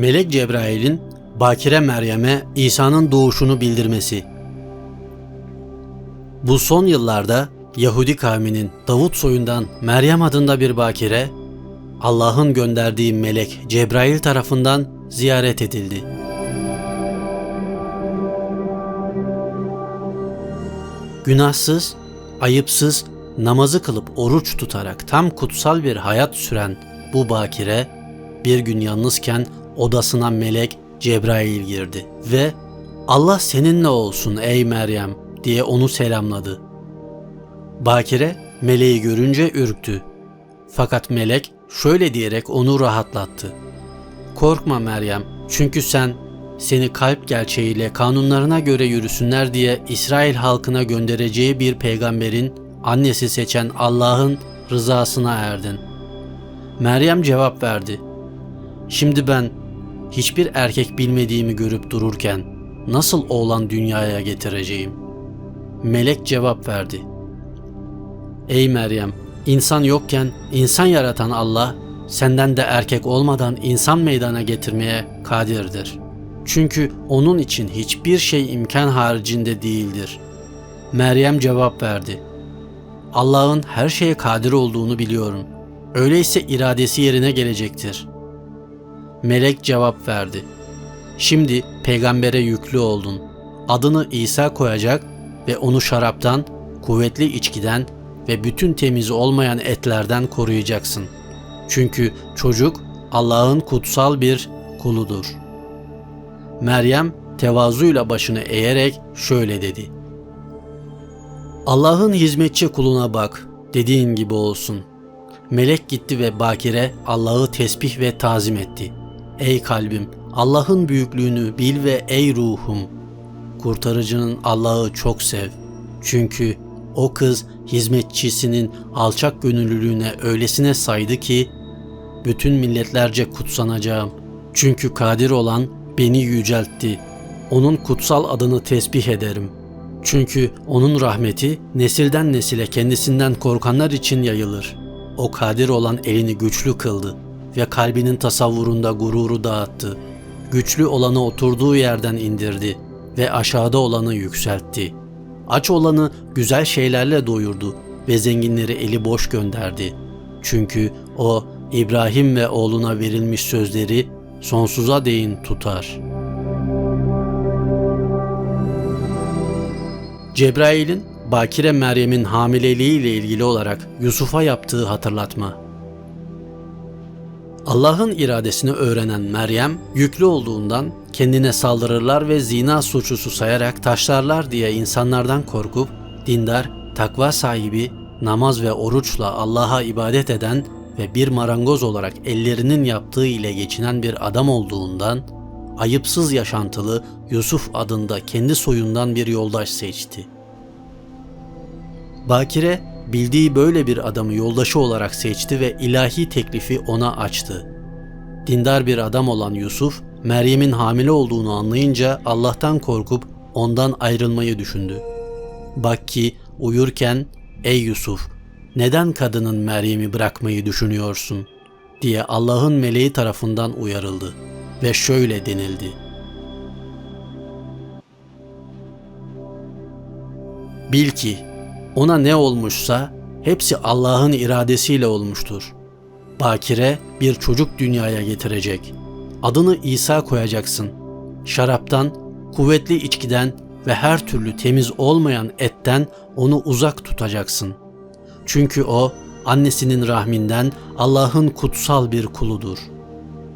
Melek Cebrail'in Bakire Meryem'e İsa'nın doğuşunu bildirmesi. Bu son yıllarda Yahudi kavminin Davut soyundan Meryem adında bir bakire, Allah'ın gönderdiği melek Cebrail tarafından ziyaret edildi. Günahsız, ayıpsız, namazı kılıp oruç tutarak tam kutsal bir hayat süren bu bakire bir gün yalnızken odasına melek Cebrail girdi ve Allah seninle olsun ey Meryem diye onu selamladı. Bakire meleği görünce ürktü. Fakat melek şöyle diyerek onu rahatlattı. Korkma Meryem çünkü sen seni kalp gerçeğiyle kanunlarına göre yürüsünler diye İsrail halkına göndereceği bir peygamberin annesi seçen Allah'ın rızasına erdin. Meryem cevap verdi. Şimdi ben hiçbir erkek bilmediğimi görüp dururken nasıl oğlan dünyaya getireceğim? Melek cevap verdi. Ey Meryem, insan yokken insan yaratan Allah senden de erkek olmadan insan meydana getirmeye kadirdir. Çünkü onun için hiçbir şey imkan haricinde değildir. Meryem cevap verdi. Allah'ın her şeye kadir olduğunu biliyorum. Öyleyse iradesi yerine gelecektir. Melek cevap verdi. Şimdi peygambere yüklü oldun. Adını İsa koyacak ve onu şaraptan, kuvvetli içkiden ve bütün temiz olmayan etlerden koruyacaksın. Çünkü çocuk Allah'ın kutsal bir kuludur. Meryem tevazuyla başını eğerek şöyle dedi. Allah'ın hizmetçi kuluna bak, dediğin gibi olsun. Melek gitti ve Bakire Allah'ı tesbih ve tazim etti. Ey kalbim, Allah'ın büyüklüğünü bil ve ey ruhum, kurtarıcının Allah'ı çok sev. Çünkü o kız hizmetçisinin alçak gönüllülüğüne öylesine saydı ki, bütün milletlerce kutsanacağım. Çünkü kadir olan beni yüceltti. Onun kutsal adını tesbih ederim. Çünkü onun rahmeti nesilden nesile kendisinden korkanlar için yayılır. O kadir olan elini güçlü kıldı ve kalbinin tasavvurunda gururu dağıttı. Güçlü olanı oturduğu yerden indirdi ve aşağıda olanı yükseltti. Aç olanı güzel şeylerle doyurdu ve zenginleri eli boş gönderdi. Çünkü o İbrahim ve oğluna verilmiş sözleri sonsuza değin tutar. Cebrail'in Bakire Meryem'in hamileliği ile ilgili olarak Yusuf'a yaptığı hatırlatma. Allah'ın iradesini öğrenen Meryem, yüklü olduğundan kendine saldırırlar ve zina suçlusu sayarak taşlarlar diye insanlardan korkup, dindar, takva sahibi, namaz ve oruçla Allah'a ibadet eden ve bir marangoz olarak ellerinin yaptığı ile geçinen bir adam olduğundan, ayıpsız yaşantılı Yusuf adında kendi soyundan bir yoldaş seçti. Bakire bildiği böyle bir adamı yoldaşı olarak seçti ve ilahi teklifi ona açtı. Dindar bir adam olan Yusuf, Meryem'in hamile olduğunu anlayınca Allah'tan korkup ondan ayrılmayı düşündü. Bak ki uyurken ey Yusuf neden kadının Meryem'i bırakmayı düşünüyorsun diye Allah'ın meleği tarafından uyarıldı ve şöyle denildi. Bil ki ona ne olmuşsa hepsi Allah'ın iradesiyle olmuştur. Bakire bir çocuk dünyaya getirecek. Adını İsa koyacaksın. Şaraptan, kuvvetli içkiden ve her türlü temiz olmayan etten onu uzak tutacaksın. Çünkü o annesinin rahminden Allah'ın kutsal bir kuludur.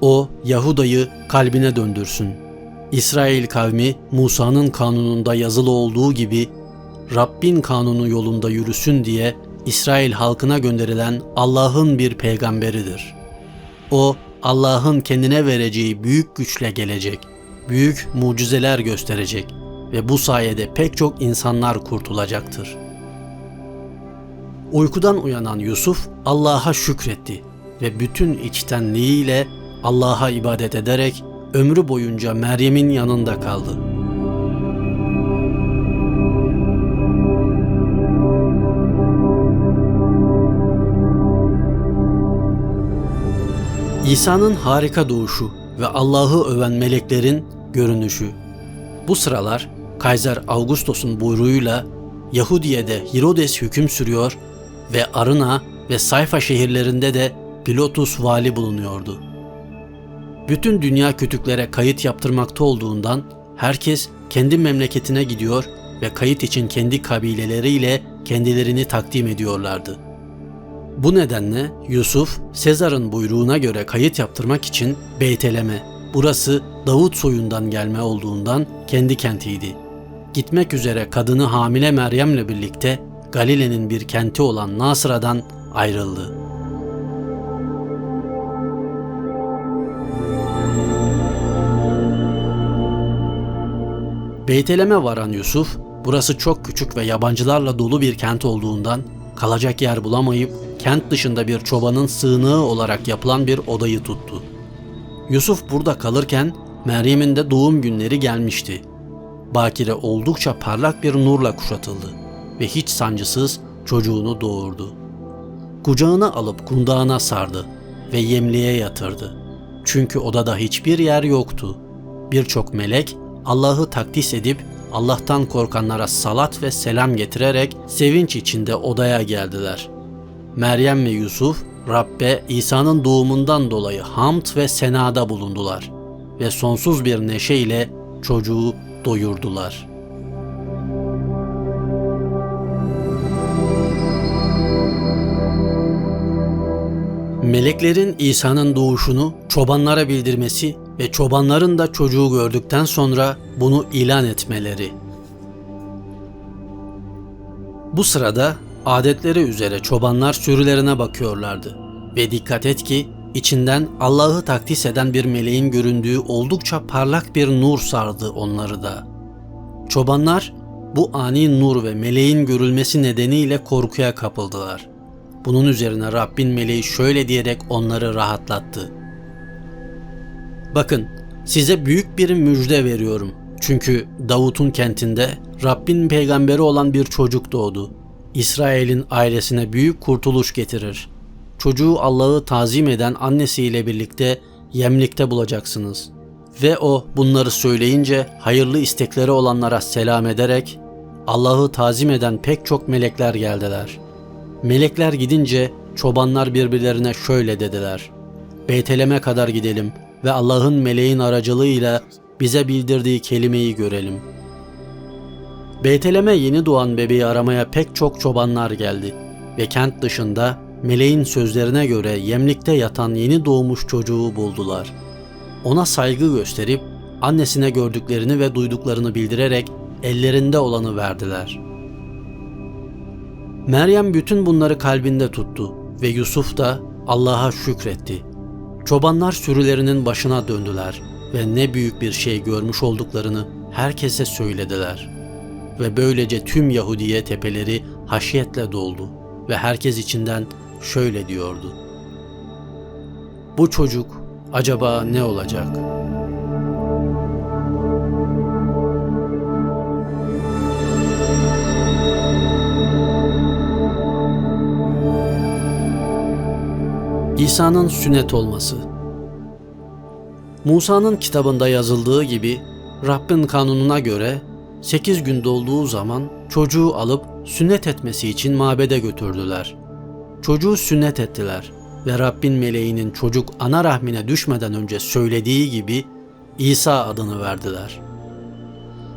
O Yahuda'yı kalbine döndürsün. İsrail kavmi Musa'nın kanununda yazılı olduğu gibi Rabbin kanunu yolunda yürüsün diye İsrail halkına gönderilen Allah'ın bir peygamberidir. O Allah'ın kendine vereceği büyük güçle gelecek, büyük mucizeler gösterecek ve bu sayede pek çok insanlar kurtulacaktır. Uykudan uyanan Yusuf Allah'a şükretti ve bütün içtenliğiyle Allah'a ibadet ederek ömrü boyunca Meryem'in yanında kaldı. İsa'nın harika doğuşu ve Allah'ı öven meleklerin görünüşü. Bu sıralar Kaiser Augustus'un buyruğuyla Yahudiye'de Herodes hüküm sürüyor ve Arına ve Sayfa şehirlerinde de Pilotus vali bulunuyordu. Bütün dünya kütüklere kayıt yaptırmakta olduğundan herkes kendi memleketine gidiyor ve kayıt için kendi kabileleriyle kendilerini takdim ediyorlardı. Bu nedenle Yusuf, Sezar'ın buyruğuna göre kayıt yaptırmak için Beyteleme, burası Davut soyundan gelme olduğundan kendi kentiydi. Gitmek üzere kadını hamile Meryem'le birlikte Galile'nin bir kenti olan Nasra'dan ayrıldı. Beytelem'e varan Yusuf, burası çok küçük ve yabancılarla dolu bir kent olduğundan kalacak yer bulamayıp kent dışında bir çobanın sığınağı olarak yapılan bir odayı tuttu. Yusuf burada kalırken Meryem'in de doğum günleri gelmişti. Bakire oldukça parlak bir nurla kuşatıldı ve hiç sancısız çocuğunu doğurdu. Kucağına alıp kundağına sardı ve yemliğe yatırdı. Çünkü odada hiçbir yer yoktu. Birçok melek Allah'ı takdis edip Allah'tan korkanlara salat ve selam getirerek sevinç içinde odaya geldiler. Meryem ve Yusuf Rabbe İsa'nın doğumundan dolayı hamd ve senada bulundular ve sonsuz bir neşe ile çocuğu doyurdular. Meleklerin İsa'nın doğuşunu çobanlara bildirmesi ve çobanların da çocuğu gördükten sonra bunu ilan etmeleri. Bu sırada adetleri üzere çobanlar sürülerine bakıyorlardı ve dikkat et ki içinden Allah'ı takdis eden bir meleğin göründüğü oldukça parlak bir nur sardı onları da. Çobanlar bu ani nur ve meleğin görülmesi nedeniyle korkuya kapıldılar. Bunun üzerine Rabbin meleği şöyle diyerek onları rahatlattı. Bakın size büyük bir müjde veriyorum. Çünkü Davut'un kentinde Rabbin peygamberi olan bir çocuk doğdu. İsrail'in ailesine büyük kurtuluş getirir. Çocuğu Allah'ı tazim eden annesiyle birlikte yemlikte bulacaksınız. Ve o bunları söyleyince hayırlı istekleri olanlara selam ederek Allah'ı tazim eden pek çok melekler geldiler. Melekler gidince çobanlar birbirlerine şöyle dediler. Beytelem'e kadar gidelim ve Allah'ın meleğin aracılığıyla bize bildirdiği kelimeyi görelim. Beyteleme yeni doğan bebeği aramaya pek çok çobanlar geldi ve kent dışında meleğin sözlerine göre yemlikte yatan yeni doğmuş çocuğu buldular. Ona saygı gösterip annesine gördüklerini ve duyduklarını bildirerek ellerinde olanı verdiler. Meryem bütün bunları kalbinde tuttu ve Yusuf da Allah'a şükretti. Çobanlar sürülerinin başına döndüler ve ne büyük bir şey görmüş olduklarını herkese söylediler. Ve böylece tüm Yahudiye tepeleri haşiyetle doldu ve herkes içinden şöyle diyordu. Bu çocuk acaba ne olacak? İsa'nın sünnet olması Musa'nın kitabında yazıldığı gibi Rabbin kanununa göre 8 gün dolduğu zaman çocuğu alıp sünnet etmesi için mabede götürdüler. Çocuğu sünnet ettiler ve Rabbin meleğinin çocuk ana rahmine düşmeden önce söylediği gibi İsa adını verdiler.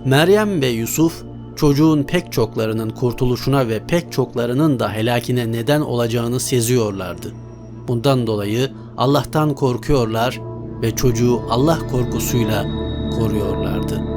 Meryem ve Yusuf çocuğun pek çoklarının kurtuluşuna ve pek çoklarının da helakine neden olacağını seziyorlardı. Bundan dolayı Allah'tan korkuyorlar ve çocuğu Allah korkusuyla koruyorlardı.''